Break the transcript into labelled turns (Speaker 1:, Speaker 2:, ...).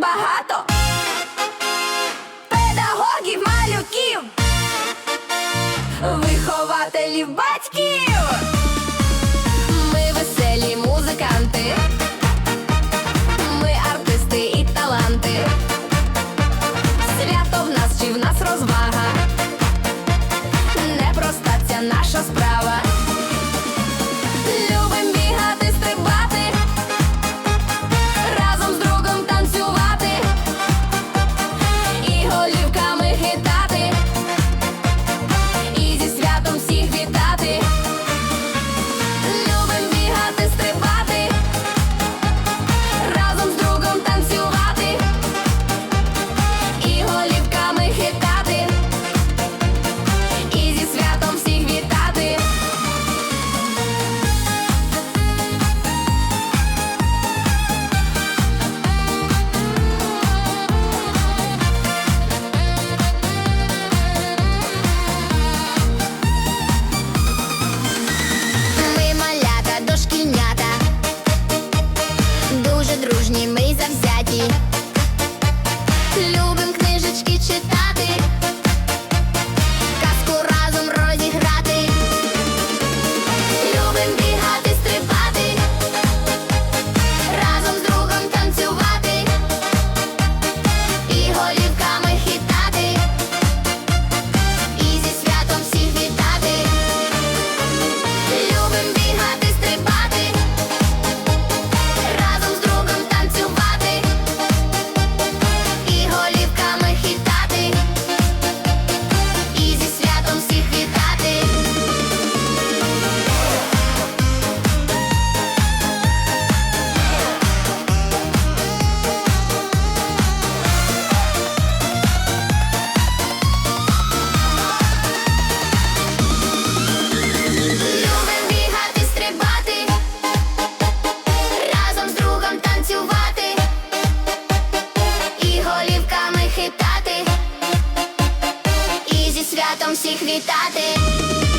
Speaker 1: багато, педагогів, малюків, вихователів, батьків. Ми веселі музиканти. святом всіх вітати.